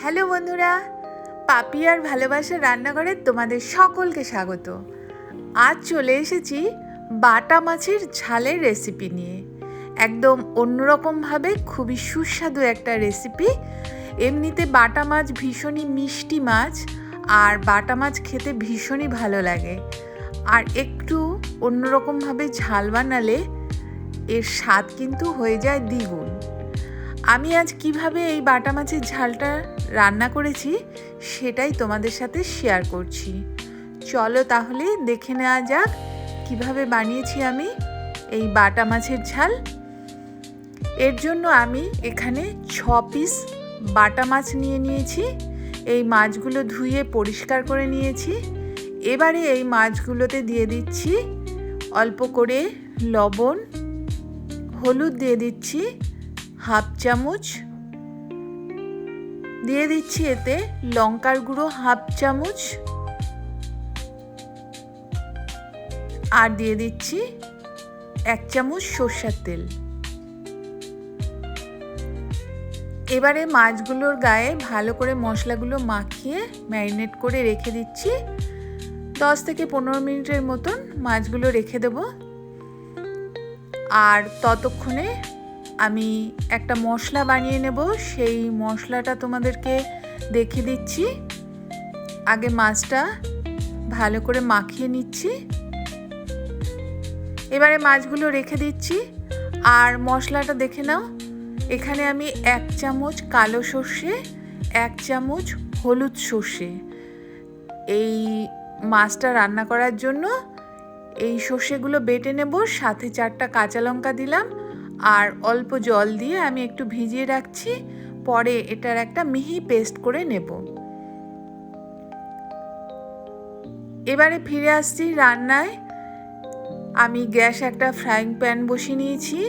Hello বন্ধুরা পাপি আর ভালোবাসার রান্নাঘরে তোমাদের সকলকে স্বাগত। আজ চলে এসেছি বাটা মাছের ঝালের রেসিপি নিয়ে। একদম অন্যরকমভাবে খুবই সুস্বাদু একটা রেসিপি এমনিতে বাটা মাছ ভীষণই মিষ্টি মাছ আর বাটা মাছ খেতে ভীষণই ভালো লাগে। আর একটু অন্যরকমভাবে ঝাল বানালে এর স্বাদ কিন্তু হয়ে যায় দ্বিগুণ। আমি আজ কীভাবে এই বাটা মাছের ঝালটা রান্না করেছি, সেটাই তোমাদের সাথে শেয়ার করছি। চলো তাহলে দেখে নেওয়া যাক কীভাবে বানিয়েছি আমি এই বাটা মাছের ঝাল। এর জন্য আমি এখানে ছ পিস বাটা মাছ নিয়ে নিয়েছি, এই মাছগুলো ধুয়ে পরিষ্কার করে নিয়েছি। এবারে এই মাছগুলোতে দিয়ে দিচ্ছি অল্প করে লবণ, হলুদ দিয়ে দিচ্ছি হাফ চামচ দিয়ে দিচ্ছি এতে লঙ্কার গুঁড়ো হাফ চামচ আর দিয়ে দিচ্ছি এক চামচ সর্ষার তেল। এবারে মাছগুলোর গায়ে ভালো করে মশলাগুলো মাখিয়ে ম্যারিনেট করে রেখে দিচ্ছি। দশ থেকে পনেরো মিনিটের মতন মাছগুলো রেখে দেব। আর ততক্ষণে আমি একটা মশলা বানিয়ে নেব। সেই মশলাটা তোমাদেরকে দেখে দিচ্ছি। আগে মাছটা ভালো করে মাখিয়ে নিচ্ছি। এবারে মাছগুলো রেখে দিচ্ছি। আর মশলাটা দেখে নাও। এখানে আমি এক চামচ কালো সর্ষে, এক চামচ হলুদ সর্ষে। এই মাছটা রান্না করার জন্য এই সর্ষেগুলো বেটে নেব। সাথে চারটা কাঁচা লঙ্কা দিলাম। আর অল্প জল দিয়ে আমি একটু ভিজিয়ে রাখছি, পরে এটার একটা মিহি পেস্ট করে নেব। এবারে ফিরে আসছি রান্নায়। আমি গ্যাস একটা ফ্রাইং প্যান বসিয়ে নিয়েছি,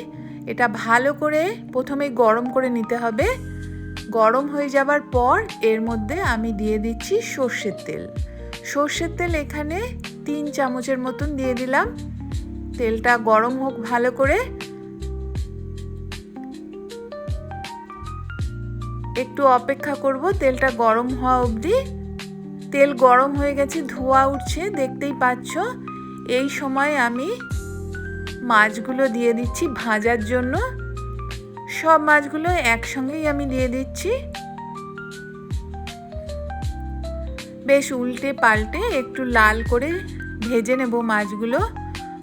এটা ভালো করে প্রথমে গরম করে নিতে হবে। গরম হয়ে যাবার পর এর মধ্যে আমি দিয়ে দিচ্ছি সর্ষের তেল। সর্ষের তেল এখানে তিন চামচের মতন দিয়ে দিলাম। তেলটা গরম হোক ভালো করে একটু অপেক্ষা করব, তেলটা গরম হওয়া অবধি। তেল গরম হয়ে গেছে, ধোয়া উঠছে, দেখতেই পাচ্ছ। এই সময় আমি মাছগুলো দিয়ে দিচ্ছি ভাজার জন্য। সব মাছগুলো একসঙ্গেই আমি দিয়ে দিচ্ছি। বেশ উল্টে পাল্টে একটু লাল করে ভেজে নেব মাছগুলো।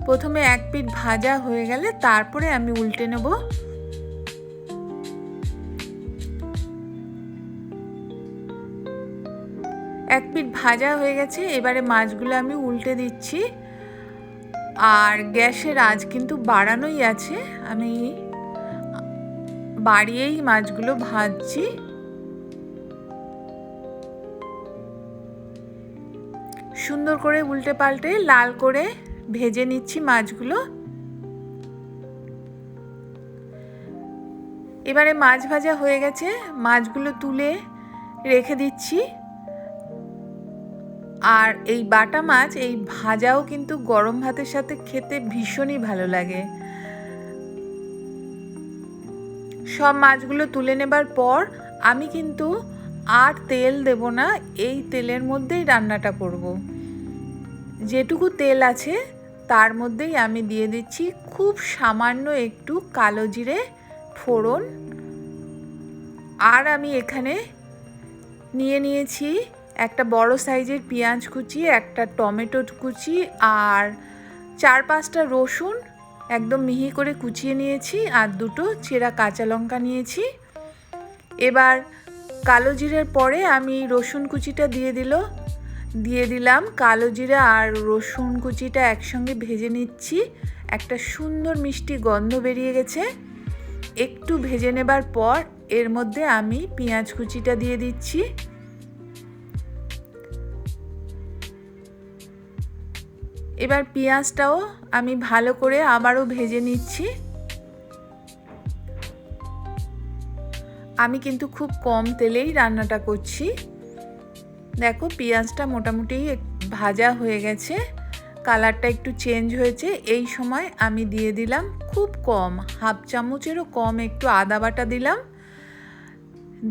প্রথমে এক পিঠ ভাজা হয়ে গেলে তারপরে আমি উল্টে নেব। এক পিঠ ভাজা হয়ে গেছে, এবারে মাছগুলো আমি উল্টে দিচ্ছি। আর গ্যাসের আজ কিন্তু বাড়ানোই আছে। আমি বাড়িয়েই মাছগুলো ভাজছি। সুন্দর করে উল্টে পাল্টে লাল করে ভেজে নিচ্ছি মাছগুলো। এবারে মাছ ভাজা হয়ে গেছে, মাছগুলো তুলে রেখে দিচ্ছি। আর এই বাটা মাছ, এই ভাজাও কিন্তু গরম ভাতের সাথে খেতে ভীষণই ভালো লাগে সব মাছগুলো তুলে নেবার পর আমি কিন্তু আর তেল দেব না, এই তেলের মধ্যেই রান্নাটা করব। যেটুকু তেল আছে, তার মধ্যেই আমি দিয়ে দিচ্ছি খুব সামান্য একটু কালো জিরে, ফোড়ন আর আমি এখানে নিয়ে নিয়েছি একটা বড় সাইজের পেঁয়াজ কুচি, একটা টমেটো কুচি আর চার পাঁচটা রসুন একদম মিহি করে কুচিয়ে নিয়েছি আর দুটো চেরা কাঁচা লঙ্কা নিয়েছি। এবার কালো জিরের পরে আমি রসুন কুচিটা দিয়ে দিল। দিয়ে দিলাম কালো জিরা আর রসুন কুচিটা একসঙ্গে ভেজে নিচ্ছি। একটা সুন্দর মিষ্টি গন্ধ বেরিয়ে গেছে। একটু ভেজে নেবার পর এর মধ্যে আমি পেঁয়াজ কুচিটা দিয়ে দিচ্ছি। এবার পেঁয়াজটাও আমি ভালো করে আবারও ভেজে নিচ্ছি। আমি কিন্তু খুব কম তেলেই রান্নাটা করছি। দেখো পেঁয়াজটা মোটামুটি ভাজা হয়ে গেছে। কালারটা একটু চেঞ্জ হয়েছে। এই সময় আমি দিয়ে দিলাম খুব কম, হাফ চামচেরও কম একটু আদা বাটা দিলাম।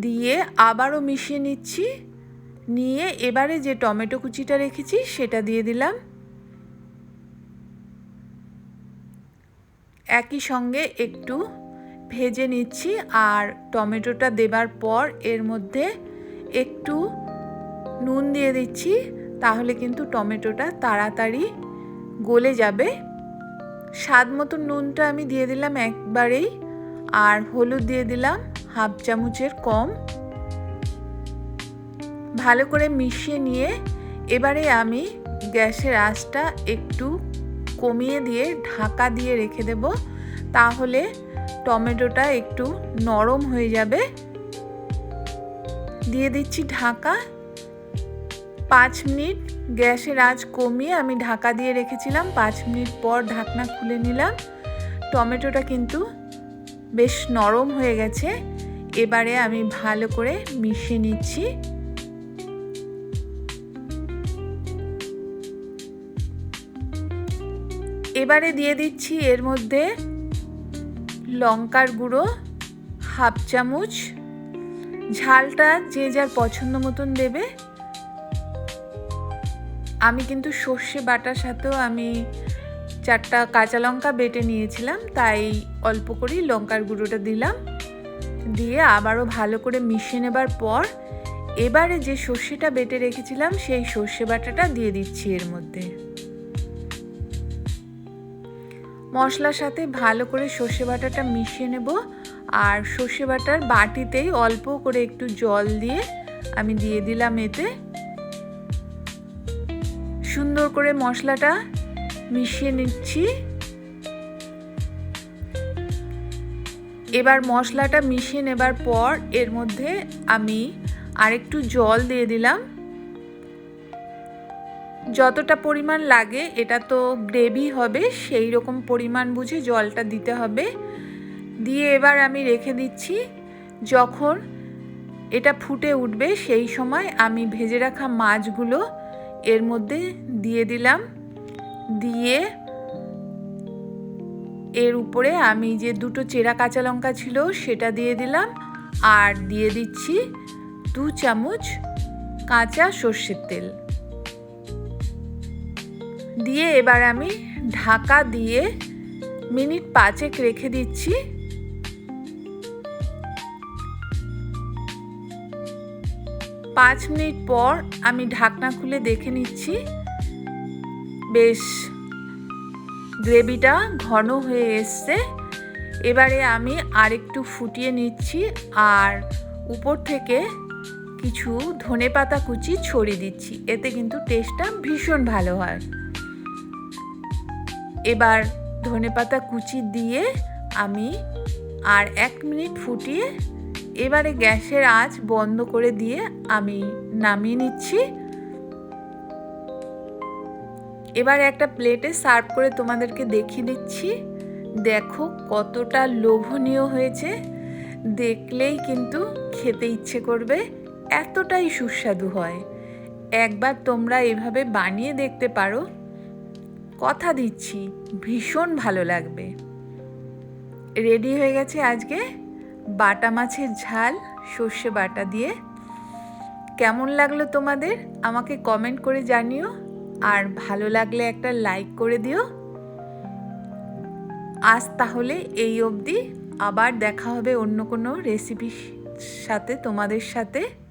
দিয়ে আবারও মিশিয়ে নিচ্ছি। নিয়ে এবারে যে টমেটো কুচিটা রেখেছি সেটা দিয়ে দিলাম। একই সঙ্গে একটু ভেজে নিচ্ছি আর টমেটোটা দেবার পর এর মধ্যে একটু নুন দিয়ে দিচ্ছি, তাহলে কিন্তু টমেটোটা তাড়াতাড়ি গলে যাবে। স্বাদ মতো নুনটা আমি দিয়ে দিলাম একবারেই, আর হলুদ দিয়ে দিলাম হাফ চামচের কম। ভালো করে মিশিয়ে নিয়ে এবারে আমি গ্যাসের আঁচটা একটু কমিয়ে দিয়ে ঢাকা দিয়ে রেখে দেব, তাহলে টমেটোটা একটু নরম হয়ে যাবে। দিয়ে দিচ্ছি ঢাকা। পাঁচ মিনিট গ্যাসের আঁচ কমিয়ে আমি ঢাকা দিয়ে রেখেছিলাম। পাঁচ মিনিট পর ঢাকনা খুলে নিলাম। টমেটোটা কিন্তু বেশ নরম হয়ে গেছে। এবারে আমি ভালো করে মিশিয়ে নিচ্ছি। এবারে দিয়ে দিচ্ছি এর মধ্যে লঙ্কার গুঁড়ো, হাফ চামচ। ঝালটা যে যার পছন্দ মতন দেবে। আমি কিন্তু সর্ষে বাটার সাথেও আমি চারটা কাঁচা লঙ্কা বেটে নিয়েছিলাম, তাই অল্প করেই লঙ্কার গুঁড়োটা দিলাম। দিয়ে আবারও ভালো করে মিশিয়ে নেবার পর এবারে যে সর্ষেটা বেটে রেখেছিলাম, সেই সর্ষে বাটাটা দিয়ে দিচ্ছি এর মধ্যে। মশলার সাথে ভালো করে সর্ষে বাটাটা মিশিয়ে নেব। আর সর্ষে বাটার বাটিতেই অল্প করে একটু জল দিয়ে আমি দিয়ে দিলাম এতে। সুন্দর করে মশলাটা মিশিয়ে নিচ্ছি। এবার মশলাটা মিশিয়ে নেবার পর এর মধ্যে আমি আরেকটু জল দিয়ে দিলাম। যতটা পরিমাণ লাগে, এটা তো গ্রেভি হবে, সেই রকম পরিমাণ বুঝে জলটা দিতে হবে। দিয়ে এবার আমি রেখে দিচ্ছি, যখন এটা ফুটে উঠবে, সেই সময় আমি ভেজে রাখা মাছগুলো এর মধ্যে দিয়ে দিলাম। দিয়ে এর উপরে আমি যে দুটো চেরা কাঁচা লঙ্কা ছিল, সেটা দিয়ে দিলাম। আর দিয়ে দিচ্ছি দু চামচ কাঁচা সর্ষের তেল। দিয়ে এবার আমি ঢাকা দিয়ে মিনিট পাঁচেক রেখে দিচ্ছি। পাঁচ মিনিট পর আমি ঢাকনা খুলে দেখে নিচ্ছি। বেশ, গ্রেভিটা ঘন হয়ে এসছে। এবারে আমি আরেকটু ফুটিয়ে নিচ্ছি আর উপর থেকে কিছু ধনে পাতা কুচি ছড়িয়ে দিচ্ছি। এতে কিন্তু টেস্টটা ভীষণ ভালো হয়। এবার ধনে পাতা কুচি দিয়ে আমি আর এক মিনিট ফুটিয়ে এবারে গ্যাসের আঁচ বন্ধ করে দিয়ে আমি নামিয়ে নিচ্ছি। এবার একটা প্লেটে সার্ভ করে তোমাদেরকে দেখিয়ে দিচ্ছি। দেখো কতটা লোভনীয় হয়েছে। দেখলেই কিন্তু খেতে ইচ্ছে করবে। এতটাই সুস্বাদু হয়। একবার তোমরা এভাবে বানিয়ে দেখতে পারো। কথা দিচ্ছি, ভীষণ ভালো লাগবে। রেডি হয়ে গেছে আজকে? বাটা মাছের ঝাল, সর্ষে বাটা দিয়ে। কেমন লাগল তোমাদের? আমাকে কমেন্ট করে জানিও। আর ভালো লাগলে একটা লাইক করে দিও। আজ তাহলে এই অবধি। আবার দেখা হবে অন্য কোনো রেসিপির সাথে তোমাদের সাথে।